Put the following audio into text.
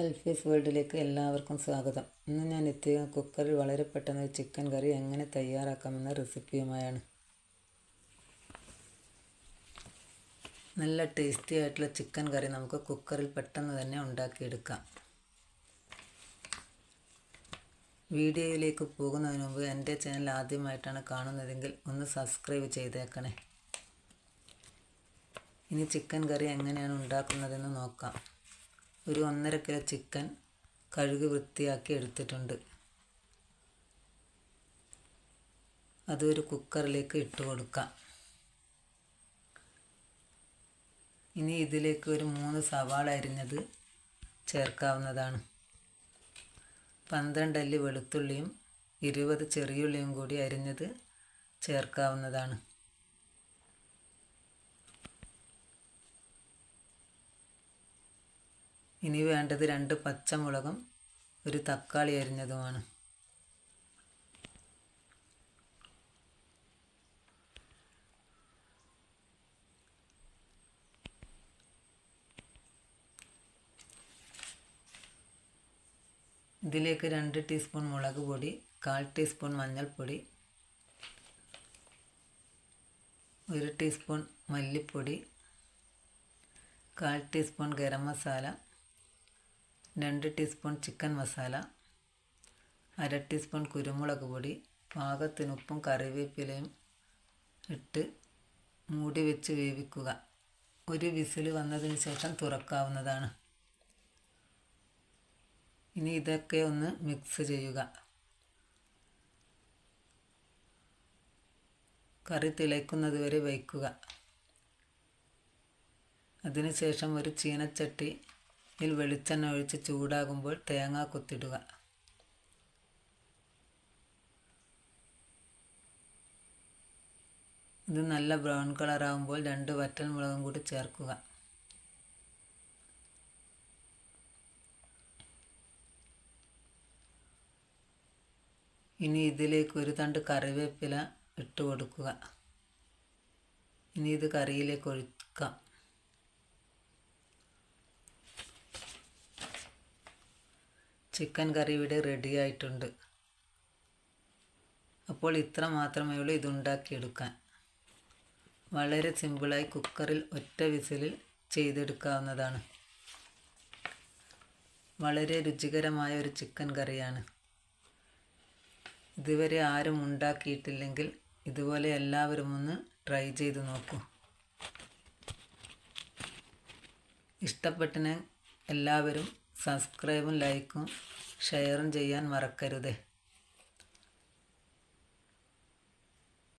അൽഫീസ് വേൾഡിലേക്ക് എല്ലാവർക്കും സ്വാഗതം. ഇന്ന് ഞാൻ എത്തിയ കുക്കറിൽ വളരെ പെട്ടെന്ന് ചിക്കൻ കറി എങ്ങനെ തയ്യാറാക്കാമെന്ന റെസിപ്പിയുമായാണ് നല്ല ടേസ്റ്റി ആയിട്ടുള്ള ചിക്കൻ കറി നമുക്ക് കുക്കറിൽ പെട്ടെന്ന് തന്നെ ഉണ്ടാക്കിയെടുക്കാം. വീഡിയോയിലേക്ക് പോകുന്നതിന് മുമ്പ് എന്റെ ചാനൽ ആദ്യമായിട്ടാണ് കാണുന്നതെങ്കിൽ ഒന്ന് സബ്സ്ക്രൈബ് ചെയ്തേക്കണേ. ഇനി ചിക്കൻ കറി എങ്ങനെയാണ് ഉണ്ടാക്കുന്നതെന്ന് നോക്കാം. ഒരു ഒന്നര കിലോ ചിക്കൻ കഴുകി വൃത്തിയാക്കി എടുത്തിട്ടുണ്ട്. ഒരു കുക്കറിലേക്ക് ഇട്ട് കൊടുക്കാം. ഇനി ഇതിലേക്ക് ഒരു മൂന്ന് സവാള അരിഞ്ഞത് ചേർക്കാവുന്നതാണ്. പന്ത്രണ്ട് അല്ലി വെളുത്തുള്ളിയും ഇരുപത് ചെറിയുള്ളിയും കൂടി അരിഞ്ഞത് ചേർക്കാവുന്നതാണ്. ഇനി വേണ്ടത് രണ്ട് പച്ചമുളകും ഒരു തക്കാളി അരിഞ്ഞതുമാണ്. ഇതിലേക്ക് രണ്ട് ടീസ്പൂൺ മുളക് പൊടി കാൽ ടീസ്പൂൺ മഞ്ഞൾപ്പൊടി ഒരു ടീസ്പൂൺ മല്ലിപ്പൊടി കാൽ ടീസ്പൂൺ ഗരം മസാല രണ്ട് ടീസ്പൂൺ ചിക്കൻ മസാല അര ടീസ്പൂൺ കുരുമുളക് പൊടി പാകത്തിനുപ്പും കറിവേപ്പിലയും ഇട്ട് മൂടി വെച്ച് വേവിക്കുക. ഒരു വിസിൽ വന്നതിന് ശേഷം തുറക്കാവുന്നതാണ്. ഇനി ഇതൊക്കെ ഒന്ന് മിക്സ് ചെയ്യുക. കറി തിളയ്ക്കുന്നത് വരെ വയ്ക്കുക. അതിനുശേഷം ഒരു ചീനച്ചട്ടിയിൽ വെളിച്ചെണ്ണ ഒഴിച്ച് ചൂടാകുമ്പോൾ തേങ്ങ കൊത്തിടുക. ഇത് നല്ല ബ്രൗൺ കളറാകുമ്പോൾ രണ്ട് വറ്റൽ മുളകും കൂടി ചേർക്കുക. ഇനി ഇതിലേക്ക് ഒരു തണ്ട് കറിവേപ്പില ഇട്ട് കൊടുക്കുക. ഇനി ഇത് കറിയിലേക്ക് ഒഴിക്കാം. ചിക്കൻ കറി ഇവിടെ റെഡി ആയിട്ടുണ്ട്. അപ്പോൾ ഇത്ര മാത്രമേ ഉള്ളൂ ഇതുണ്ടാക്കിയെടുക്കാൻ. വളരെ സിമ്പിളായി കുക്കറിൽ ഒറ്റ വിസിലിൽ ചെയ്തെടുക്കാവുന്നതാണ്. വളരെ രുചികരമായ ഒരു ചിക്കൻ കറിയാണ്. ഇതുവരെ ആരും ഉണ്ടാക്കിയിട്ടില്ലെങ്കിൽ ഇതുപോലെ എല്ലാവരും ഒന്ന് ട്രൈ ചെയ്ത് നോക്കൂ. ഇഷ്ടപ്പെട്ടിന് എല്ലാവരും സബ്സ്ക്രൈബും ലൈക്കും ഷെയറും ചെയ്യാൻ മറക്കരുതേ.